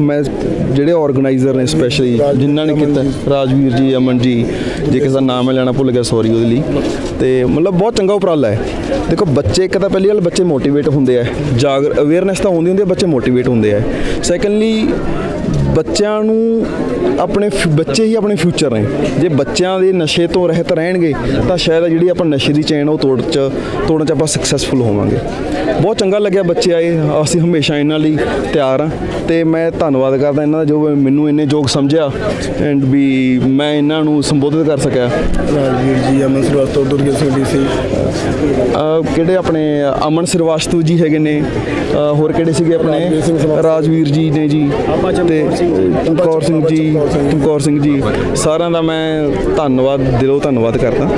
ਮੈਂ ਜਿਹੜੇ ਆਰਗੇਨਾਈਜ਼ਰ ਨੇ ਸਪੈਸ਼ਲੀ ਜਿਨ੍ਹਾਂ ਨੇ ਕੀਤਾ, ਰਾਜਵੀਰ ਜੀ, ਅਮਨ ਜੀ, ਜੇ ਕਿਸੇ ਦਾ ਨਾਮ ਮੈਂ ਲੈਣਾ ਭੁੱਲ ਗਿਆ ਸੌਰੀ ਉਹਦੇ ਲਈ। ਤੇ ਮਤਲਬ ਬਹੁਤ ਚੰਗਾ ਉਪਰਾਲਾ ਹੈ। ਦੇਖੋ, ਬੱਚੇ ਇੱਕ ਤਾਂ ਪਹਿਲੀ ਗੱਲ ਬੱਚੇ ਮੋਟੀਵੇਟ ਹੁੰਦੇ ਆ। ਜਾਗਰ ਅਵੇਅਰਨੈਸ ਤਾਂ ਹੁੰਦੀ ਹੁੰਦੀ ਹੈ ਬੱਚੇ ਮੋਟੀਵੇਟ ਹੁੰਦੇ ਆ। ਸੈਕੰਡਲੀ ਬੱਚਿਆਂ ਨੂੰ ਆਪਣੇ ਬੱਚੇ ਹੀ ਆਪਣੇ ਫਿਊਚਰ ਨੇ। ਜੇ ਬੱਚਿਆਂ ਦੇ ਨਸ਼ੇ ਤੋਂ ਰਹਿਤ ਰਹਿਣਗੇ ਤਾਂ ਸ਼ਾਇਦ ਜਿਹੜੀ ਆਪਾਂ ਨਸ਼ੇ ਦੀ ਚੇਨ ਉਹ ਤੋੜ ਚ ਤੋੜਨ ਚ ਆਪਾਂ ਸਕਸੈਸਫੁਲ ਹੋਵਾਂਗੇ। ਬਹੁਤ ਚੰਗਾ ਲੱਗਿਆ ਬੱਚੇ ਆਏ ਅਸੀਂ ਹਮੇਸ਼ਾ ਇਹਨਾਂ ਲਈ ਤਿਆਰ ਹਾਂ। ਤੇ ਮੈਂ ਧੰਨਵਾਦ ਕਰਦਾ ਇਹਨਾਂ ਦਾ ਜੋ ਮੈਨੂੰ ਇੰਨੇ ਯੋਗ ਸਮਝਿਆ ਐਂਡ ਵੀ ਮੈਂ ਇਹਨਾਂ ਨੂੰ ਸੰਬੋਧਿਤ ਕਰ ਸਕਿਆ। ਰਾਜਵੀਰ ਜੀ ਅਮਨ ਸਰਵਸਤੋ ਦੁਰਗੇ ਸਿੰਘ ਡੀਸੀ ਕਿਹੜੇ ਆਪਣੇ ਅਮਨ ਸਰਵਾਸਤੂ ਜੀ ਹੈਗੇ ਨੇ? ਹੋਰ ਕਿਹੜੇ ਸੀਗੇ ਆਪਣੇ। ਰਾਜਵੀਰ ਜੀ ਨੇ ਜੀ। ਤੇ ਚਮਕੌਰ ਸਿੰਘ ਜੀ। ਚਮਕੌਰ ਸਿੰਘ ਜੀ। ਸਾਰਿਆਂ ਦਾ ਮੈਂ ਧੰਨਵਾਦ ਦਿਲੋਂ ਧੰਨਵਾਦ ਕਰਦਾ।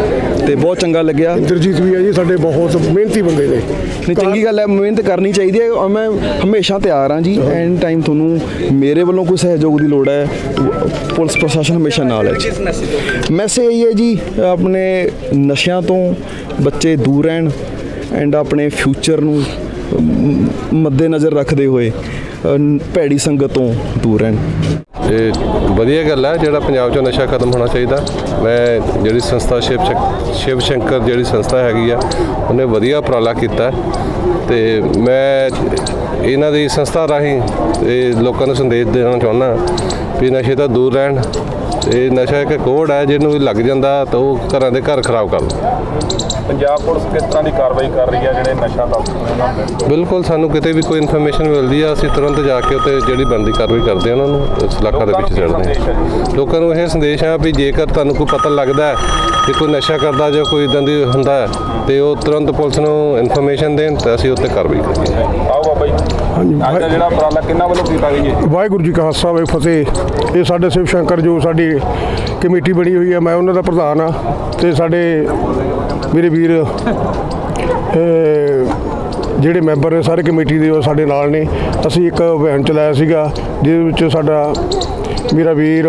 ਤੇ ਬਹੁਤ ਚੰਗਾ ਲੱਗਿਆ। ਇੰਦਰਜੀਤ ਵੀ ਹੈ ਜੀ ਸਾਡੇ ਬਹੁਤ ਮਿਹਨਤੀ ਬੰਦੇ ਨੇ। ਨਹੀਂ ਚੰਗੀ ਗੱਲ ਹੈ ਮਿਹਨਤ ਕਰਨੀ ਚਾਹੀਦੀ ਹੈ। ਔਰ ਮੈਂ ਹਮੇਸ਼ਾ ਤਿਆਰ ਹਾਂ ਜੀ। ਐਨ ਟਾਈਮ ਤੁਹਾਨੂੰ ਮੇਰੇ ਵੱਲੋਂ ਕੋਈ ਸਹਿਯੋਗ ਦੀ ਲੋੜ ਹੈ। ਪੁਲਿਸ ਪ੍ਰਸ਼ਾਸਨ ਹਮੇਸ਼ਾ ਨਾਲ ਹੈ ਮੈਸੇਜ ਇਹ ਹੈ ਜੀ ਆਪਣੇ ਨਸ਼ਿਆਂ ਤੋਂ ਬੱਚੇ ਦੂਰ ਰਹਿਣ। ਐਂਡ ਆਪਣੇ ਫਿਊਚਰ ਨੂੰ ਮ- ਮੱਦੇਨਜ਼ਰ ਰੱਖਦੇ ਹੋਏ। ਭੈੜੀ ਸੰਗਤ ਤੋਂ ਦੂਰ ਰਹਿਣ। ਇਹ ਵਧੀਆ ਗੱਲ ਹੈ ਜਿਹੜਾ ਪੰਜਾਬ 'ਚੋਂ ਨਸ਼ਾ ਖਤਮ ਹੋਣਾ ਚਾਹੀਦਾ। ਮੈਂ ਜਿਹੜੀ ਸੰਸਥਾ ਸ਼ਿਵ ਸ਼ਿਵ ਸ਼ੰਕਰ ਜਿਹੜੀ ਸੰਸਥਾ ਹੈਗੀ ਆ ਉਹਨੇ ਵਧੀਆ ਉਪਰਾਲਾ ਕੀਤਾ। ਤੇ ਮੈਂ ਇਹਨਾਂ ਦੀ ਸੰਸਥਾ ਰਾਹੀਂ ਇਹ ਲੋਕਾਂ ਨੂੰ ਸੰਦੇਸ਼ ਦੇਣਾ ਚਾਹੁੰਦਾ ਵੀ ਨਸ਼ੇ ਤੋਂ ਦੂਰ ਰਹਿਣ। ਇਹ ਨਸ਼ਾ ਇੱਕ ਕੋੜ ਹੈ ਜਿਹਨੂੰ ਲੱਗ ਜਾਂਦਾ ਤਾਂ ਉਹ ਘਰਾਂ ਦੇ ਘਰ ਖਰਾਬ ਕਰ ਦਿੰਦਾ ਪੰਜਾਬ ਪੁਲਿਸ ਕਿਸ ਤਰ੍ਹਾਂ ਦੀ ਕਾਰਵਾਈ ਕਰ ਰਹੀ ਹੈ ਜਿਹੜੇ ਨਸ਼ਾ ਤਸਕਰ ਬਿਲਕੁਲ ਸਾਨੂੰ ਕਿਤੇ ਵੀ ਕੋਈ ਇਨਫੋਰਮੇਸ਼ਨ ਮਿਲਦੀ ਆ ਅਸੀਂ ਤੁਰੰਤ ਜਾ ਕੇ ਉੱਤੇ ਜਿਹੜੀ ਬਣਦੀ ਕਾਰਵਾਈ ਕਰਦੇ ਆ ਉਹਨਾਂ ਨੂੰ ਇਸ ਇਲਾਕਾ ਦੇ ਵਿੱਚ ਆ ਲੋਕਾਂ ਨੂੰ ਇਹ ਸੰਦੇਸ਼ ਆ ਵੀ ਜੇਕਰ ਤੁਹਾਨੂੰ ਕੋਈ ਪਤਾ ਲੱਗਦਾ ਹੈ ਕਿ ਕੋਈ ਨਸ਼ਾ ਕਰਦਾ ਜਾਂ ਕੋਈ ਇਦਾਂ ਦੀ ਹੁੰਦਾ ਹੈ ਤੇ ਉਹ ਤੁਰੰਤ ਪੁਲਿਸ ਨੂੰ ਇਨਫੋਰਮੇਸ਼ਨ ਦੇਣ ਤੇ ਅਸੀਂ ਉੱਤੇ ਕਾਰਵਾਈ ਕਰੀਏ। ਆਓ ਬਾਬਾ ਜੀ। ਹਾਂਜੀ ਅੱਜ ਦਾ ਜਿਹੜਾ ਉਪਰਾਲਾ ਕਿੰਨਾ ਵੱਲੋਂ ਕੀਤਾ ਗਿਆ ਜੀ ਵਾਹਿਗੁਰੂ ਜੀ ਕਾ ਖਾਲਸਾ ਵਾਹਿ ਫਤਿਹ। ਇਹ ਸਾਡੇ ਸ਼ਿਵ ਸ਼ੰਕਰ ਜੋ ਸਾਡੀ ਕਮੇਟੀ ਬਣੀ ਹੋਈ ਹੈ ਮੈਂ ਉਹਨਾਂ ਦਾ ਪ੍ਰਧਾਨ ਆ ਤੇ ਸਾਡੇ ਮੇਰੇ ਵੀਰ ਜਿਹੜੇ ਮੈਂਬਰ ਨੇ ਸਾਰੇ ਕਮੇਟੀ ਦੇ ਉਹ ਸਾਡੇ ਨਾਲ ਨੇ। ਅਸੀਂ ਇੱਕ ਅਭਿਆਨ ਚਲਾਇਆ ਸੀਗਾ ਜਿਹਦੇ ਵਿੱਚ ਸਾਡਾ ਮੇਰਾ ਵੀਰ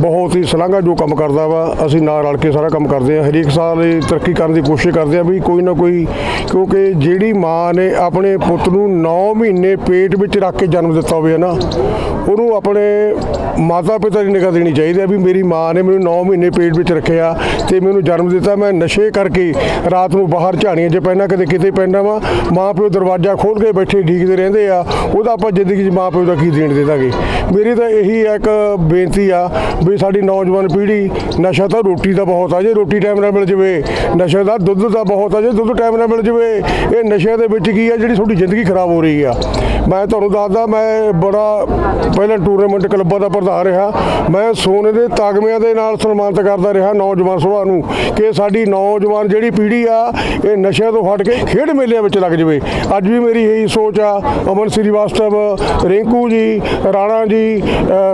ਬਹੁਤ ਹੀ ਸ਼ਲਾਘਾ ਜੋ ਕੰਮ ਕਰਦਾ ਵਾ, ਅਸੀਂ ਨਾਲ ਰਲ ਕੇ ਸਾਰਾ ਕੰਮ ਕਰਦੇ ਆ ਹਰੇਕ ਸਾਲ ਇਹ ਤਰੱਕੀ ਕਰਨ ਦੀ ਕੋਸ਼ਿਸ਼ ਕਰਦੇ ਆ ਵੀ ਕੋਈ ਨਾ ਕੋਈ, ਕਿਉਂਕਿ ਜਿਹੜੀ ਮਾਂ ਨੇ ਆਪਣੇ ਪੁੱਤ ਨੂੰ 9 ਮਹੀਨੇ ਪੇਟ ਵਿੱਚ ਰੱਖ ਕੇ ਜਨਮ ਦਿੱਤਾ ਹੋਵੇ ਨਾ ਉਹਨੂੰ ਆਪਣੇ ਮਾਤਾ ਪਿਤਾ ਦੀ ਨਿਗਾਹ ਦੇਣੀ ਚਾਹੀਦੀ ਹੈ ਵੀ ਮੇਰੀ ਮਾਂ ਨੇ ਮੈਨੂੰ 9 ਮਹੀਨੇ ਪੇਟ ਵਿੱਚ ਰੱਖਿਆ ਤੇ ਮੈਨੂੰ ਜਨਮ ਦਿੱਤਾ, ਮੈਂ ਨਸ਼ੇ ਕਰਕੇ ਰਾਤ ਨੂੰ ਬਾਹਰ ਝਾੜੀਆਂ 'ਚ ਪੈਣਾ ਕਦੇ ਕਿਤੇ ਪੈਣਾ ਵਾ ਮਾਂ ਪਿਓ ਦਰਵਾਜ਼ਾ ਖੋਲ ਕੇ ਬੈਠੇ ਢੀਕਦੇ ਰਹਿੰਦੇ ਆ, ਉਹਦਾ ਆਪਾਂ ਜ਼ਿੰਦਗੀ 'ਚ ਮਾਂ ਪਿਓ ਦਾ ਕੀ ਦੇਣ ਦੇ ਦਾਂਗੇ? ਮੇਰੀ ਤਾਂ ਇਹੀ ਇੱਕ ਬੇਨਤੀ ਆ ਵੀ ਸਾਡੀ ਨੌਜਵਾਨ ਪੀੜ੍ਹੀ ਨਸ਼ਾ ਤਾਂ ਰੋਟੀ ਦਾ ਬਹੁਤ ਆ, ਜੇ ਰੋਟੀ ਟਾਈਮ ਨਾਲ ਮਿਲ ਜਵੇ, ਨਸ਼ਾ ਦਾ ਦੁੱਧ ਦਾ ਬਹੁਤ ਆ, ਜੇ ਦੁੱਧ ਟਾਈਮ ਨਾਲ ਮਿਲ ਜਵੇ, ਇਹ ਨਸ਼ੇ ਦੇ ਵਿੱਚ ਕੀ ਆ, ਜਿਹੜੀ ਤੁਹਾਡੀ ਜ਼ਿੰਦਗੀ ਖਰਾਬ ਹੋ ਰਹੀ ਆ। ਮੈਂ ਤੁਹਾਨੂੰ ਦੱਸਦਾ, ਮੈਂ ਬੜਾ ਪਹਿਲਾਂ ਟੂਰਨਾਮੈਂਟ ਕਲੱਬਾਂ ਦਾ ਪ੍ਰਧਾਨ ਰਿਹਾ, ਮੈਂ ਸੋਨੇ ਦੇ ਤਾਗਮਿਆਂ ਦੇ ਨਾਲ ਸਨਮਾਨਿਤ ਕਰਦਾ ਰਿਹਾ ਨੌਜਵਾਨ ਸੁਭਾ ਨੂੰ, ਕਿ ਸਾਡੀ ਨੌਜਵਾਨ ਜਿਹੜੀ ਪੀੜ੍ਹੀ ਆ, ਇਹ ਨਸ਼ਿਆਂ ਤੋਂ ਹਟ ਕੇ ਖੇਡ ਮੇਲਿਆਂ ਵਿੱਚ ਲੱਗ ਜਵੇ। ਅੱਜ ਵੀ ਮੇਰੀ ਇਹੀ ਸੋਚ ਆ, ਅਮਨ ਸ੍ਰੀਵਾਸਤਵ, ਰਿੰਕੂ ਜੀ, ਰਾਣਾ ਜੀ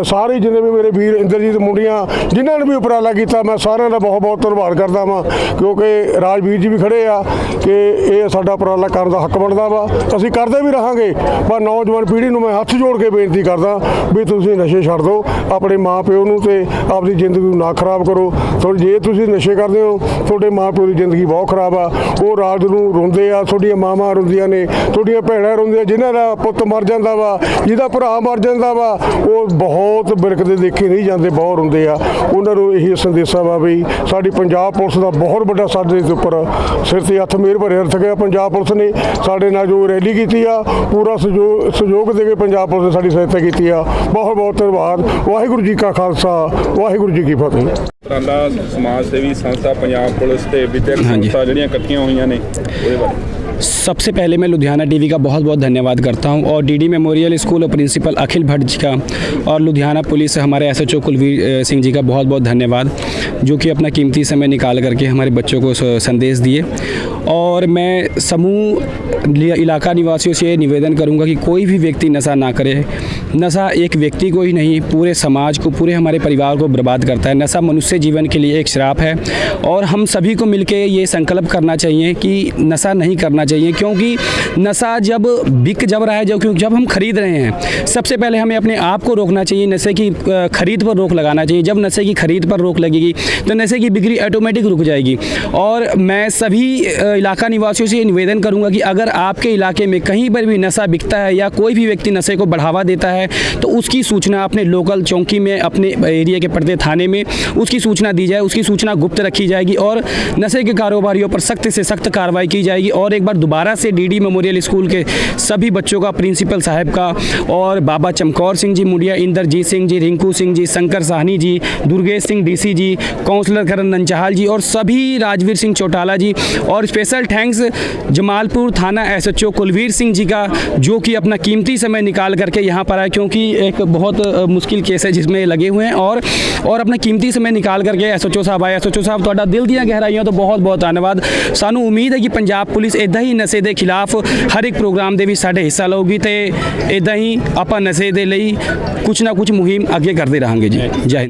ਸਾਰੇ ਜਿੰਨੇ ਵੀ ਮੇਰੇ ਵੀਰ ਇੰਦਰਜੀਤ ਮੁੰਡੀਆਂ ਜਿਨ੍ਹਾਂ ਨੇ ਵੀ ਉਪਰਾਲਾ ਕੀਤਾ, ਮੈਂ ਸਾਰਿਆਂ ਦਾ ਬਹੁਤ ਬਹੁਤ ਧੰਨਵਾਦ ਕਰਦਾ ਵਾਂ, ਕਿਉਂਕਿ ਰਾਜਵੀਰ ਜੀ ਵੀ ਖੜੇ ਆ ਕਿ ਇਹ ਸਾਡਾ ਉਪਰਾਲਾ ਕਰਨ ਦਾ ਹੱਕ ਬਣਦਾ ਵਾ। ਅਸੀਂ ਕਰਦੇ ਵੀ ਰਹਾਂਗੇ, ਪਰ ਨੌਜਵਾਨ ਪੀੜ੍ਹੀ ਨੂੰ ਮੈਂ ਹੱਥ ਜੋੜ ਕੇ ਬੇਨਤੀ ਕਰਦਾ ਵੀ ਤੁਸੀਂ ਨਸ਼ੇ ਛੱਡ ਦਿਓ, ਆਪਣੇ ਮਾਂ ਪਿਓ ਨੂੰ ਤੇ ਆਪਣੀ ਜ਼ਿੰਦਗੀ ਨੂੰ ਨਾ ਖਰਾਬ ਕਰੋ। ਤੁਹਾਡੇ ਜੇ ਤੁਸੀਂ ਨਸ਼ੇ ਕਰਦੇ ਹੋ, ਤੁਹਾਡੇ ਮਾਂ ਪਿਓ ਦੀ ਜ਼ਿੰਦਗੀ ਬਹੁਤ ਖਰਾਬ ਆ। ਉਹ ਰਾਤ ਨੂੰ ਰੋਂਦੇ ਆ, ਤੁਹਾਡੀਆਂ ਮਾਵਾਂ ਰੋਂਦੀਆਂ ਨੇ, ਤੁਹਾਡੀਆਂ ਭੈਣਾਂ ਰੋਂਦੀਆਂ, ਜਿਨ੍ਹਾਂ ਦਾ ਪੁੱਤ ਮਰ ਜਾਂਦਾ ਵਾ, ਜਿਹਦਾ ਭਰਾ ਮਰ ਜਾਂਦਾ ਵਾ, ਉਹ ਬਹੁਤ ਬਿਰਕਦੇ ਦੇਖੇ ਨਹੀਂ ਜਾਂਦੇ, ਬਹੁਤ ਹੁੰਦੇ ਆ, ਉਹਨਾਂ ਨੂੰ ਇਹੀ ਸੰਦੇਸ਼ਾ ਵਾ ਵੀ ਸਾਡੀ ਪੰਜਾਬ ਪੁਲਿਸ ਦਾ ਬਹੁਤ ਵੱਡਾ ਸਾਡੇ ਦੇ ਉੱਪਰ ਸਿਰ ਤੇ ਹੱਥ ਮੇਰ ਭਰੇ ਰੱਖ ਗਿਆ। ਪੰਜਾਬ ਪੁਲਿਸ ਨੇ ਸਾਡੇ ਨਾਲ ਜੋ ਰੈਲੀ ਕੀਤੀ ਆ, ਪੂਰਾ ਸਹਿਯੋਗ ਸਹਿਯੋਗ ਦੇ ਕੇ ਪੰਜਾਬ ਪੁਲਿਸ ਨੇ ਸਾਡੀ ਸਹਾਇਤਾ ਕੀਤੀ ਆ। ਬਹੁਤ ਬਹੁਤ ਧੰਨਵਾਦ। ਵਾਹਿਗੁਰੂ ਜੀ ਕਾ ਖਾਲਸਾ, ਵਾਹਿਗੁਰੂ ਜੀ ਕੀ ਫਤਿਹ। ਉਪਰਾਲਾ ਸਮਾਜ ਸੇਵੀ ਸੰਸਥਾ ਪੰਜਾਬ ਪੁਲਿਸ ਤੇ ਵਿਦਿਅਕ ਸੰਸਥਾ ਜਿਹੜੀਆਂ ਇਕੱਠੀਆਂ ਹੋਈਆਂ ਨੇ ਉਹਦੇ ਬਾਰੇ सबसे पहले मैं लुधियाना टीवी का बहुत बहुत धन्यवाद करता हूं और डीडी मेमोरियल स्कूल और प्रिंसिपल अखिल भट्ट जी का और लुधियाना पुलिस हमारे एसएचओ कुलवीर अ, सिंह जी का बहुत बहुत धन्यवाद जो कि अपना कीमती समय निकाल करके हमारे बच्चों को स- संदेश दिए और मैं समूह लि- इलाका निवासियों से निवेदन करूँगा कि कोई भी व्यक्ति नशा ना करे। नशा एक व्यक्ति को ही नहीं, पूरे समाज को, पूरे हमारे परिवार को बर्बाद करता है। नशा मनुष्य जीवन के लिए एक श्राप है और हम सभी को मिलकर ये संकल्प करना चाहिए कि नशा नहीं करना चाहिए, क्योंकि नशा जब बिक जब रहा है, जब क्योंकि जब हम खरीद रहे हैं, सबसे पहले हमें अपने आप को रोकना चाहिए, नशे की खरीद पर रोक लगाना चाहिए। जब नशे की खरीद पर रोक लगेगी तो नशे की बिक्री ऑटोमेटिक रुक जाएगी। और मैं सभी इलाका निवासियों से निवेदन करूँगा कि अगर आपके इलाके में कहीं पर भी नशा बिकता है या कोई भी व्यक्ति नशे को बढ़ावा देता है तो उसकी सूचना अपने लोकल चौकी में, अपने एरिया के पड़ते थाने में, उसकी सूचना दी जाए, उसकी सूचना गुप्त रखी जाएगी और नशे के कारोबारियों पर सख्त से सख्त कार्रवाई की जाएगी। और एक बार दोबारा से डीडी मेमोरियल स्कूल के सभी बच्चों का, प्रिंसिपल साहब का और बाबा चमकौर सिंह जी, मुंडिया इंदरजीत सिंह जी, रिंकू सिंह जी, शंकर साहनी जी, दुर्गेश सिंह डीसी जी, काउंसलर करण नंचाल जी और सभी राजवीर सिंह चौटाला जी और स्पेशल थैंक्स जमालपुर थाना एसएचओ कुलवीर सिंह जी का जो कि अपना कीमती समय निकाल करके यहाँ पर आए क्योंकि एक बहुत अ, मुश्किल केस है जिसमें ये लगे हुए हैं और और अपना कीमती समय ਨਿਕਾਲ ਕਰਕੇ ਐਸਓਚਓ ਸਾਹਿਬ ਆਏ ਐਸਓਚਓ ਸਾਹਿਬ ਤੁਹਾਡਾ ਦਿਲ ਦੀਆਂ ਗਹਿਰਾਈਆਂ ਤੋਂ ਬਹੁਤ ਬਹੁਤ ਧੰਨਵਾਦ ਸਾਨੂੰ ਉਮੀਦ ਹੈ ਕਿ ਪੰਜਾਬ ਪੁਲਿਸ ਇਦਾਂ ਹੀ ਨਸ਼ੇ ਦੇ ਖਿਲਾਫ ਹਰ ਇੱਕ ਪ੍ਰੋਗਰਾਮ ਦੇ ਵਿੱਚ ਸਾਡੇ ਹਿੱਸਾ ਲਊਗੀ ਤੇ ਇਦਾਂ ਹੀ ਆਪਾਂ ਨਸ਼ੇ ਦੇ ਲਈ ਕੁਝ ਨਾ ਕੁਝ ਮੁਹਿੰਮ ਅੱਗੇ ਕਰਦੇ ਰਹਾਂਗੇ ਜੀ ਜੈ ਹਿੰਦ